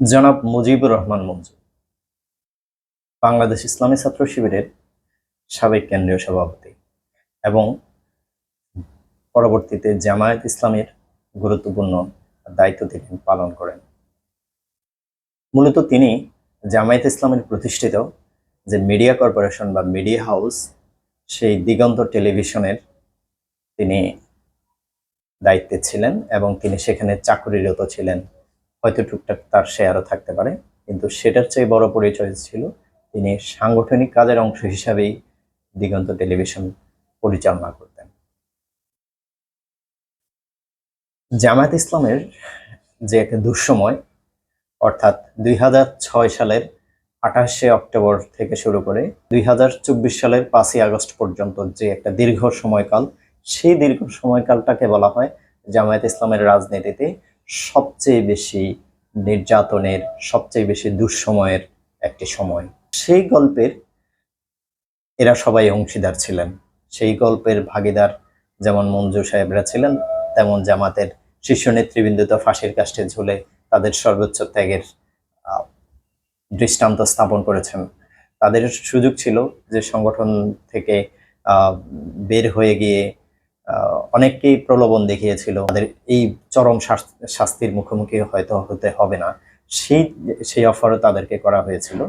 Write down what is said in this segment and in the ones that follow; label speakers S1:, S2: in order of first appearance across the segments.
S1: জনাব মুজিবুর রহমান মঞ্জু, বাংলাদেশ ইসলামী ছাত্র শিবিরের সাবেক কেন্দ্রীয় সভাপতি এবং পরবর্তীতে জামায়াত ইসলামের গুরুত্বপূর্ণ দায়িত্ব তিনি পালন করেন। মূলত তিনি জামায়াত ইসলামের প্রতিষ্ঠিত যে মিডিয়া কর্পোরেশন বা মিডিয়া হাউস, সেই দিগন্ত টেলিভিশনের তিনি দায়িত্বে ছিলেন এবং তিনি সেখানে চাকরিরত ছিলেন। হয়তো টুকটাক তার শেয়ারও থাকতে পারে, কিন্তু সেটার চেয়ে বড় পরিচয় ছিল তিনি সাংগঠনিক কাজের অংশ হিসাবেই দিগন্ত টেলিভিশন পরিচালনা করতেন। জামায়াত ইসলামের যে একটা দুঃসময়, অর্থাৎ দুই হাজার ছয় সালের আঠাশে অক্টোবর থেকে শুরু করে দুই হাজার চব্বিশ সালের পাঁচই আগস্ট পর্যন্ত যে একটা দীর্ঘ সময়কাল, সেই দীর্ঘ সময়কালটাকে বলা হয় জামায়াত ইসলামের রাজনীতিতে সবচেয়ে বেশি নির্যাতনের, সবচেয়ে বেশি দুঃসময়ের একটি সময়। সেই গল্পের এরা সবাই অংশীদার ছিলেন। সেই গল্পের ভাগিদার যেমন মঞ্জু সাহেবরা ছিলেন, তেমন জামাতের শীর্ষ নেতৃবৃন্দ তো ফাঁসির কাষ্টে ঝুলে তাদের সর্বোচ্চ ত্যাগের দৃষ্টান্ত স্থাপন করেছেন। তাদের সুযোগ ছিল যে সংগঠন থেকে বের হয়ে গিয়ে অনেককেই প্রলোভন দেখিয়েছিল। তাদের এই চরম শাস- শাস্তির মুখোমুখি হয়তো হতে হবে না। সেই সেই অফারও তাদেরকে করা হয়েছিল।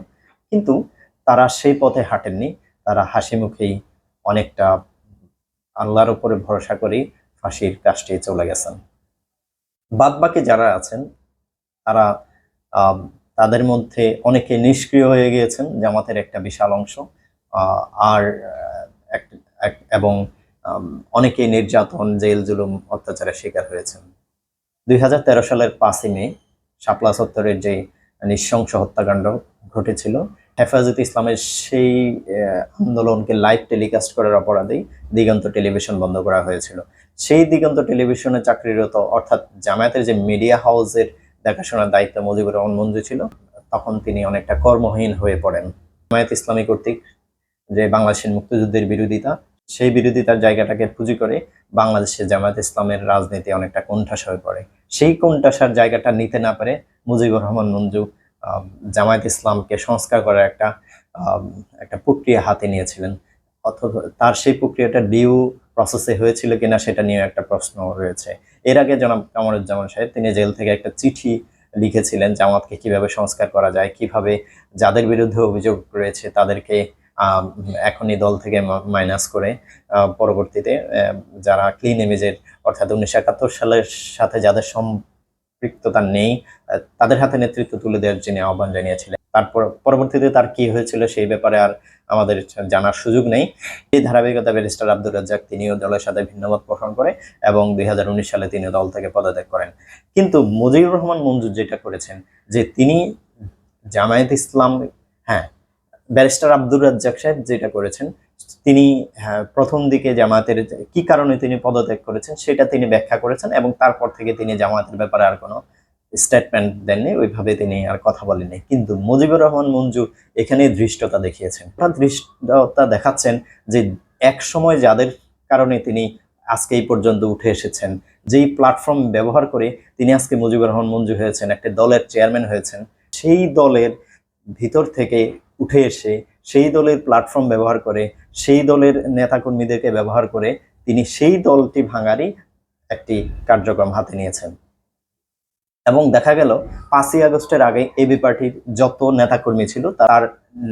S1: কিন্তু তারা সেই পথে হাঁটেননি। তারা হাসি মুখেই অনেকটা আল্লাহর উপরে ভরসা করেই ফাঁসির কাজটি চলে গেছেন। বাদ বাকি যারা আছেন, তারা তাদের মধ্যে অনেকে নিষ্ক্রিয় হয়ে গিয়েছেন, জামাতের একটা বিশাল অংশ। আর এবং আম, অনেকেই নির্যাতন জেল জুলুম অত্যাচারের শিকার হয়েছেন। দুই হাজার তেরো সালের পাঁচই মে শাপলা সত্তরের যে নৃশংস হত্যাকাণ্ড ঘটেছিল হেফাজত ইসলামের সেই আন্দোলনকে লাইভ টেলিকাস্ট করার অপরাধেই দিগন্ত টেলিভিশন বন্ধ করা হয়েছিল। সেই দিগন্ত টেলিভিশনে চাকরিরত অর্থাৎ জামায়াতের যে মিডিয়া হাউসের দেখাশোনার দায়িত্ব মুজিবুর রহমান মঞ্জু ছিল তখন তিনি অনেকটা কর্মহীন হয়ে পড়েন। জামায়াত ইসলামী কর্তৃক যে বাংলাদেশের মুক্তিযুদ্ধের বিরোধিতা সেই বিরোধিতার জায়গাটাকে পুঁজি করে বাংলাদেশে জামায়াত ইসলামের রাজনীতি অনেকটা কোণঠাসা হয়ে পড়ে। সেই কোণঠাসার জায়গাটা নিতে না পারে মুজিবুর রহমান মঞ্জু জামায়াত ইসলামকে সংস্কার করার একটা একটা প্রক্রিয়া হাতে নিয়েছিলেন। অথবা তার সেই প্রক্রিয়াটা ডিউ প্রসেসে হয়েছিল কিনা সেটা নিয়ে একটা প্রশ্ন রয়েছে। এর আগে জনাব কামরুজ্জামান সাহেব তিনি জেল থেকে একটা চিঠি লিখেছিলেন জামাতকে কীভাবে সংস্কার করা যায়, কীভাবে যাদের বিরুদ্ধে অভিযোগ রয়েছে তাদেরকে এখনই দল থেকে মাইনাস করে পরবর্তীতে যারা ক্লিন ইমেজের অর্থাৎ উনিশশো একাত্তর সালের সাথে যাদের সম্পৃক্ততা নেই তাদের হাতে নেতৃত্ব তুলে দেওয়ার যিনি আহ্বান জানিয়েছিলেন, তারপর পরবর্তীতে তার কি হয়েছিল সেই ব্যাপারে আর আমাদের জানার সুযোগ নেই। এই ধারাবাহিকতা ব্যারিস্টার আব্দুর রাজ্জাক তিনিও দলের সাথে ভিন্নমত পোষণ করে এবং দুই হাজার উনিশ সালে তিনি দল থেকে পদত্যাগ করেন। কিন্তু মুজিবুর রহমান মঞ্জুর যেটা করেছেন, যে তিনি জামায়াত ইসলাম ব্যারিস্টার আব্দুর রাজ্জাক সাহেব যেটা করেছেন তিনি হ্যাঁ, প্রথম দিকে জামায়াতের কি কারণে তিনি পদত্যাগ করেছেন সেটা তিনি ব্যাখ্যা করেছেন এবং তারপর থেকে তিনি জামায়াতের ব্যাপারে আর কোনো স্টেটমেন্ট দেননি ওইভাবে তিনি আর কথা বলেননি। কিন্তু মুজিবুর রহমান মঞ্জু এখানে ধৃষ্টতা দেখিয়েছেন। তার ধৃষ্টতা দেখাচ্ছেন যে এক সময় যাদের কারণে তিনি আজকে এই পর্যন্ত উঠে এসেছেন যেই প্ল্যাটফর্ম ব্যবহার করে তিনি আজকে মুজিবুর রহমান মঞ্জু হয়েছেন একটা দলের চেয়ারম্যান হয়েছেন সেই দলের ভিতর থেকে উঠে এসে সেই দলের প্ল্যাটফর্ম ব্যবহার করে, সেই দলের নেতাকর্মীদেরকে ব্যবহার করে তিনি সেই দলটি ভাঙারই একটি কার্যক্রম হাতে নিয়েছেন। এবং দেখা গেল, পাঁচই আগস্টের আগে এবি পার্টির যত নেতাকর্মী ছিল, তার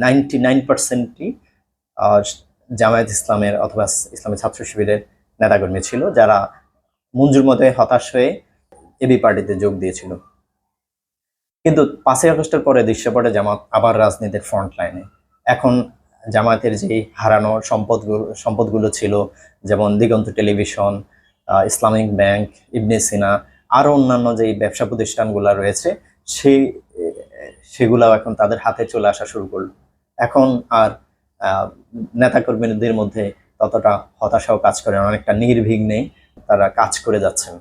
S1: নাইনটি নাইন পার্সেন্টই জামায়াত ইসলামের অথবা ইসলামী ছাত্র শিবিরের নেতাকর্মী ছিল, যারা মঞ্জুর মতে হতাশ হয়ে এবি পার্টিতে যোগ দিয়েছিল। কিন্তু পাঁচই আগস্টের পরে দৃশ্য পড়ে জামাত আবার রাজনীতির ফ্রন্ট লাইনে এখন জামায়াতের যে হারানো সম্পদগুলো সম্পদগুলো ছিল, যেমন Diganta television Islamic bank, Ibne Sina আরও অন্যান্য যে ব্যবসা প্রতিষ্ঠানগুলো রয়েছে সেই সেগুলাও এখন তাদের হাতে চলে আসা শুরু করল। এখন আর নেতাকর্মীদের মধ্যে ততটা হতাশাও কাজ করে অনেকটা নির্বিঘ্নে তারা কাজ করে যাচ্ছেন।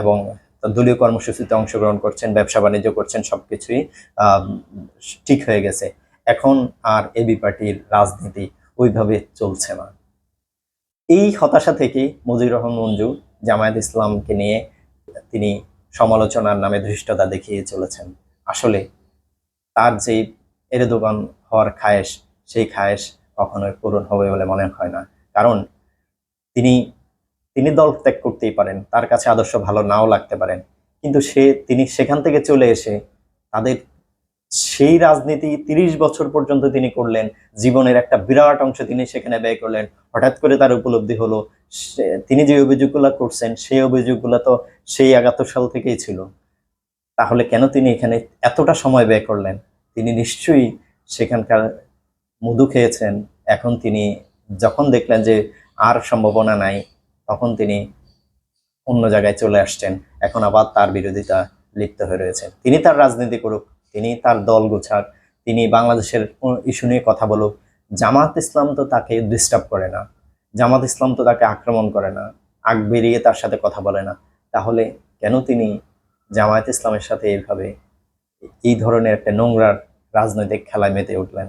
S1: এবং দলীয় কর্মসূচিতে অংশগ্রহণ করছেন ব্যবসা বাণিজ্য করছেন সবকিছুই আম, ঠিক হয়ে গেছে। এখন আর এবি পার্টির রাজনীতি ওইভাবে চলছে না। এই হতাশা থেকে মুজিবুর রহমান মঞ্জু জামায়াত ইসলামকে নিয়ে তিনি সমালোচনার নামে ধৃষ্টতা দেখিয়ে চলেছেন। আসলে তার যে এরদোগান হওয়ার খায়েশ সেই খায়েশ কখনোই পূরণ হবে বলে মনে হয় না। কারণ তিনি তিনি দল ত্যাগ করতেই পারেন, তার কাছে আদর্শ ভালো নাও লাগতে পারেন। কিন্তু সে, তিনি সেখান থেকে চলে এসে তাদের সেই রাজনীতি তিরিশ বছর পর্যন্ত তিনি করলেন, জীবনের একটা বিরাট অংশ তিনি সেখানে ব্যয় করলেন। হঠাৎ করে তার উপলব্ধি হলো তিনি যে অভিযোগগুলো করছেন, সেই অভিযোগগুলো তো সেই একাত্তর সাল থেকেই ছিল। তাহলে কেন তিনি এখানে এতটা সময় ব্যয় করলেন? তিনি নিশ্চয়ই সেখানকার মধু খেয়েছেন। এখন তিনি যখন দেখলেন যে আর সম্ভাবনা নাই তখন তিনি অন্য জায়গায় চলে আসছেন। এখন আবার তার বিরোধিতা লিপ্ত হয়ে রয়েছেন তিনি তার রাজনীতি করুক, তিনি তার দল গোছাক, তিনি বাংলাদেশের ইস্যু নিয়ে কথা বলুক, জামাত ইসলাম তো তাকে ডিস্টার্ব করে না। জামাত ইসলাম তো তাকে আক্রমণ করে না, আগ বেরিয়ে তার সাথে কথা বলে না। তাহলে কেন তিনি জামায়াত ইসলামের সাথে এইভাবে এই ধরনের একটা নোংরার রাজনৈতিক খেলায় মেতে উঠলেন?